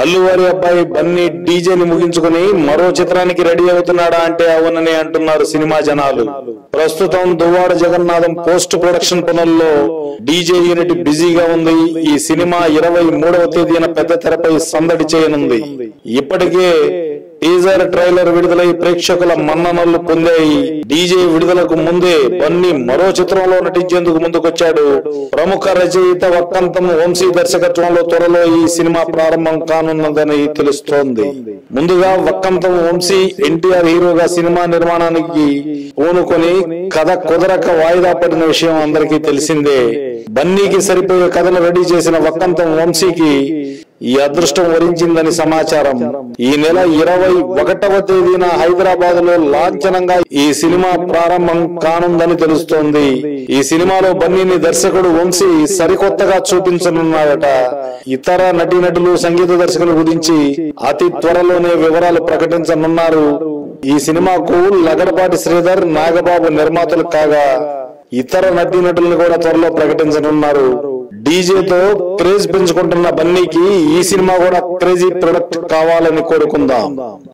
అల్లువారి అబ్బాయి బన్నీ డీజేని ముగించుకుని మరో చిత్రానికి రెడీ అవుతున్నాడా అంటే అవునని అంటున్నారు సినిమా జనాలు. ప్రస్తుతం దువ్వాడ జగన్నాథం పోస్ట్ ప్రొడక్షన్ పనుల్లో డీజే యూనిట్ బిజీగా ఉంది. ఈ సినిమా ఇరవై మూడవ తేదీన పెద్ద తెరపై సందడి చేయనుంది. ఇప్పటికే టీజర్ ట్రైలర్ విడుదలై ప్రేక్షకుల మన్ననలు పొందాయి. డీజే విడుదలకు ముందే బన్నీ మరో చిత్రంలో నటించేందుకు ముందుకొచ్చాడు. ప్రముఖ రచయిత వక్కంతం వంశీ దర్శకత్వంలో త్వరలో ఈ సినిమా ప్రారంభం కానున్నదని తెలుస్తోంది. ముందుగా వక్కంతం వంశీ ఎన్టీఆర్ హీరోగా సినిమా నిర్మాణానికి పూనుకొని కథ కుదరక వాయిదా పడిన విషయం అందరికీ తెలిసిందే. బన్నీకి సరిపోయే కథను రెడీ చేసిన వక్కంతం వంశీకి ఈ అదృష్టం వరించిందని సమాచారం. ఈ నెల ఇరవై ఒకటవ తేదీన హైదరాబాద్లో లాంఛనంగా ఈ సినిమా ప్రారంభం కానుందని తెలుస్తోంది. ఈ సినిమాలో బన్నీని దర్శకుడు వంశీ సరికొత్తగా చూపించనున్నాడట. ఇతర నటీనటులు సంగీత దర్శకుల గురించి అతి త్వరలోనే వివరాలు ప్రకటించనున్నారు. ఈ సినిమాకు లగడపాటి శ్రీధర్ నాగబాబు నిర్మాతలు కాగా ఇతర నటీనటులను కూడా త్వరలో ప్రకటించనున్నారు. డీజేతో క్రేజ్ పెంచుకుంటున్న బన్నీకి ఈ సినిమా కూడా క్రేజీ ప్రొడక్ట్ కావాలని కోరుకుందాం.